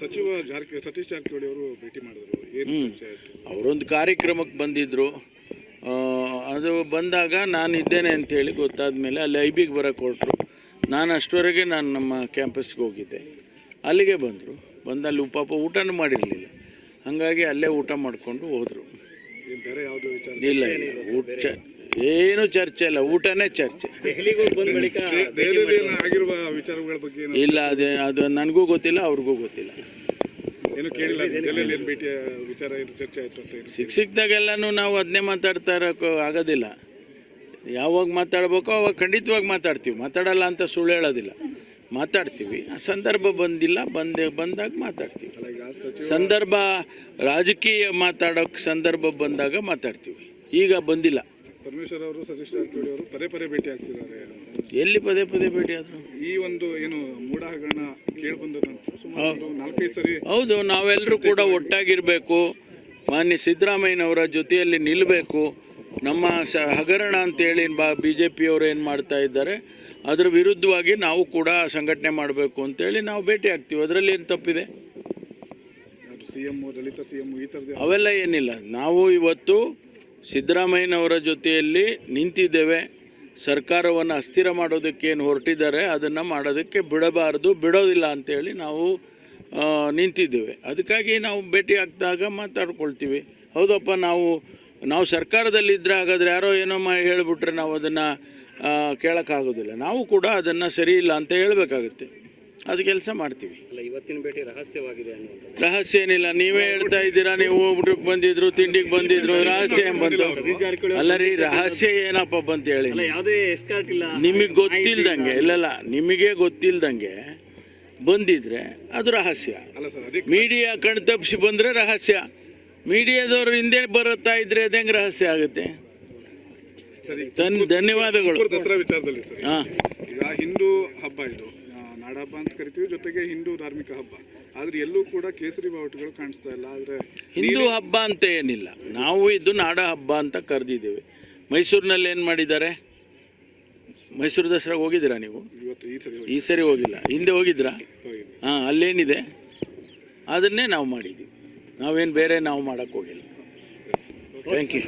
ಸಚಿವ ಸತೀಶ್ ಜಾರಕಿಹೊಳಿ ಅವರು ಭೇಟಿ ಮಾಡಿದ್ರು. ಏನು ಚರ್ಚೆ ಆಯ್ತು? ಅವರೊಂದು ಕಾರ್ಯಕ್ರಮಕ್ಕೆ ಬಂದಿದ್ದರು ಅದು ಬಂದಾಗ ನಾನು ಇದ್ದೇನೆ ಅಂತೇಳಿ ಗೊತ್ತಾದ ಮೇಲೆ ಅಲ್ಲಿ ಐ ಬಿಗೆ ಬರೋಕ್ಕೆ ಕೊಟ್ಟರು ನಾನು ಅಷ್ಟವರೆಗೆ ನಾನು ನಮ್ಮ ಕ್ಯಾಂಪಸ್ಗೆ ಹೋಗಿದ್ದೆ. ಅಲ್ಲಿಗೆ ಬಂದರು. ಬಂದು ಅಲ್ಲಿ ಪಾಪ ಊಟನೂ ಮಾಡಿರಲಿಲ್ಲ. ಹಾಗಾಗಿ ಅಲ್ಲೇ ಊಟ ಮಾಡಿಕೊಂಡು ಹೋದರು. ಏನು ಬೇರೆ ಯಾವುದೋ ವಿಚಾರ? ಇಲ್ಲ ಇಲ್ಲ. ಊಟ ಏನು ಚರ್ಚೆ ಇಲ್ಲ ಊಟನೇ ಚರ್ಚೆ. ದೆಹಲಿಗೆ ಹೋಗಿ ಬಂದ ಬಳಿಕ ದೇ- ದೆಹಲಿಯಲ್ಲಿ ಆಗಿರುವ ವಿಚಾರಗಳ ಬಗ್ಗೆ ಇಲ್ಲ ಅದೇ ಅದು ನನಗೂ ಗೊತ್ತಿಲ್ಲ ಅವ್ರಿಗೂ ಗೊತ್ತಿಲ್ಲ. ಸಿಕ್ ಸಿಕ್ದಾಗೆಲ್ಲನೂ ನಾವು ಅದನ್ನೇ ಮಾತಾಡ್ತಾ ಇರೋಕ್ಕೂ ಆಗೋದಿಲ್ಲ. ಯಾವಾಗ ಮಾತಾಡ್ಬೇಕೋ ಅವಾಗ ಖಂಡಿತವಾಗಿ ಮಾತಾಡ್ತೀವಿ ಮಾತಾಡಲ್ಲ ಅಂತ ಸುಳ್ಳು ಹೇಳೋದಿಲ್ಲ. ಮಾತಾಡ್ತೀವಿ ಆ ಸಂದರ್ಭ ಬಂದಿಲ್ಲ ಬಂದೆ ಬಂದಾಗ ಮಾತಾಡ್ತೀವಿ. ಸಂದರ್ಭ ರಾಜಕೀಯ ಮಾತಾಡೋಕ್ಕೆ ಸಂದರ್ಭ ಬಂದಾಗ ಮಾತಾಡ್ತೀವಿ. ಈಗ ಬಂದಿಲ್ಲ. ಪರಮೇಶ್ವರ್ ಅವರು ಸತೀಶ್ ಜಾರಕಿಹೊಳಿ ಅವರು ಪದೇ ಪದೇ ಭೇಟಿ ಆಗ್ತಿದ್ದಾರೆ. ಎಲ್ಲಿ ಪದೇ ಪದೇ ಭೇಟಿ ಆದ್ರು? ಈ ಒಂದು ಏನು ಮೂಢ ಹಗರಣ ಸುಮಾರು ನಾಲ್ಕೈದು ಸರಿ ಹೌದು ನಾವೆಲ್ಲರೂ ಕೂಡ ಒಟ್ಟಾಗಿರಬೇಕು. ಮಾನ್ಯ ಸಿದ್ದರಾಮಯ್ಯನವರ ಜೊತೆಯಲ್ಲಿ ನಿಲ್ಲಬೇಕು ನಮ್ಮ ಸ ಹಗರಣ ಅಂತೇಳಿ ಬಾ ಬಿ ಜೆ ಪಿಯವರು ಏನು ಮಾಡ್ತಾ ಇದ್ದಾರೆ ಅದರ ವಿರುದ್ಧವಾಗಿ ನಾವು ಕೂಡ ಸಂಘಟನೆ ಮಾಡಬೇಕು ಅಂತೇಳಿ ನಾವು ಭೇಟಿ ಆಗ್ತೀವಿ. ಅದರಲ್ಲಿ ಏನು ತಪ್ಪಿದೆ? ಸಿ ಎಂ ದಲಿತ ಸಿ ಎಂ ಈ ಥರದ ಅವೆಲ್ಲ ಏನಿಲ್ಲ. ನಾವು ಇವತ್ತು ಸಿದ್ದರಾಮಯ್ಯನವರ ಜೊತೆಯಲ್ಲಿ ನಿಂತಿದ್ದೇವೆ. ಸರ್ಕಾರವನ್ನು ಅಸ್ಥಿರ ಮಾಡೋದಕ್ಕೆ ಏನು ಹೊರಟಿದ್ದಾರೆ, ಅದನ್ನು ಮಾಡೋದಕ್ಕೆ ಬಿಡಬಾರ್ದು, ಬಿಡೋದಿಲ್ಲ ಅಂತೇಳಿ ನಾವು ನಿಂತಿದ್ದೇವೆ. ಅದಕ್ಕಾಗಿ ನಾವು ಭೇಟಿ ಆಗ್ದಾಗ ಮಾತಾಡ್ಕೊಳ್ತೀವಿ. ಹೌದಪ್ಪ, ನಾವು ನಾವು ಸರ್ಕಾರದಲ್ಲಿದ್ದರೆ ಹಾಗಾದರೆ ಯಾರೋ ಏನೋ ಮಾ, ಹೇಳಿಬಿಟ್ರೆ ನಾವು ಅದನ್ನು ಕೇಳೋಕ್ಕಾಗೋದಿಲ್ಲ. ನಾವು ಕೂಡ ಅದನ್ನು ಸರಿ ಇಲ್ಲ ಅಂತ ಹೇಳಬೇಕಾಗುತ್ತೆ. ಅದು ಕೆಲಸ ಮಾಡ್ತೀವಿ. ಅಲ್ಲ ಇವತ್ತಿನ ಭೇಟಿ ರಹಸ್ಯವಾಗಿದೆ ಅನ್ನುವಂಥದ್ದು. ರಹಸ್ಯ ಏನಿಲ್ಲ. ನೀವೇ ಹೇಳ್ತಾ ಇದ್ದೀರಾ ನೀವು ಊಟಕ್ಕೆ ಬಂದಿದ್ರು ತಿಂಡಿಗೆ ಬಂದಿದ್ರು ರಹಸ್ಯ ಏನ್ ಬಂತು? ಅಲ್ಲ ರೀ ರಹಸ್ಯ ಏನಪ್ಪ ಬಂತ ಹೇಳಿ ಅಲ್ಲ ಯಾವುದೇ ಎಸ್ಕಾರ್ಟ್ ಇಲ್ಲ. ನಿಮಗೆ ಗೊತ್ತಿಲ್ದಂಗೆ ಇಲ್ಲಲ್ಲ ನಿಮಗೆ ಗೊತ್ತಿಲ್ದಂಗೆ ಬಂದಿದ್ರೆ ಅದು ರಹಸ್ಯ. ಅಲ್ಲ ಸರ್ ಮೀಡಿಯಾ ಕಣ್ ತಪ್ಪಿಸಿ ಬಂದರೆ ರಹಸ್ಯ. ಮೀಡಿಯಾದವರು ಹಿಂದೆ ಬರುತ್ತಾ ಇದ್ರೆ ಅದು ಹೆಂಗೆ ರಹಸ್ಯ ಆಗುತ್ತೆ? ಧನ್ಯವಾದಗಳು. ದಸರಾ ವಿಚಾರದಲ್ಲಿ ಸರ್. ಹಾಂ. ಈಗ ಹಿಂದೂ ಹಬ್ಬ ಇದು. ನಾಡ ಹಬ್ಬ ಅಂತ ಕರಿತೀವಿ ಜೊತೆಗೆ ಹಿಂದೂ ಧಾರ್ಮಿಕ ಹಬ್ಬ. ಆದ್ರೆ ಎಲ್ಲೂ ಕೂಡ ಕೇಸರಿ ಬಾವುಟಗಳು ಕಾಣಿಸ್ತಾ ಇಲ್ಲ ಆದ್ರೆ ಹಿಂದೂ ಹಬ್ಬ ಅಂತ ಏನಿಲ್ಲ. ನಾವು ಇದು ನಾಡ ಹಬ್ಬ ಅಂತ ಕರೆದಿದ್ದೇವೆ. ಮೈಸೂರಿನಲ್ಲಿ ಏನು ಮಾಡಿದ್ದಾರೆ? ಮೈಸೂರು ದಸರಾಗೆ ಹೋಗಿದ್ದೀರಾ ನೀವು? ಇವತ್ತು ಈ ಸರಿ ಈ ಸರಿ ಹೋಗಿಲ್ಲ. ಹಿಂದೆ ಹೋಗಿದ್ರಾ? ಹೋಗಿದೆ ಹಾಂ ಅಲ್ಲೇನಿದೆ? ಅದನ್ನೇ ನಾವು ಮಾಡಿದ್ದೀವಿ. ನಾವೇನು ಬೇರೆ ನಾವು ಮಾಡೋಕ್ಕೆ ಹೋಗಿಲ್ಲ. Thank you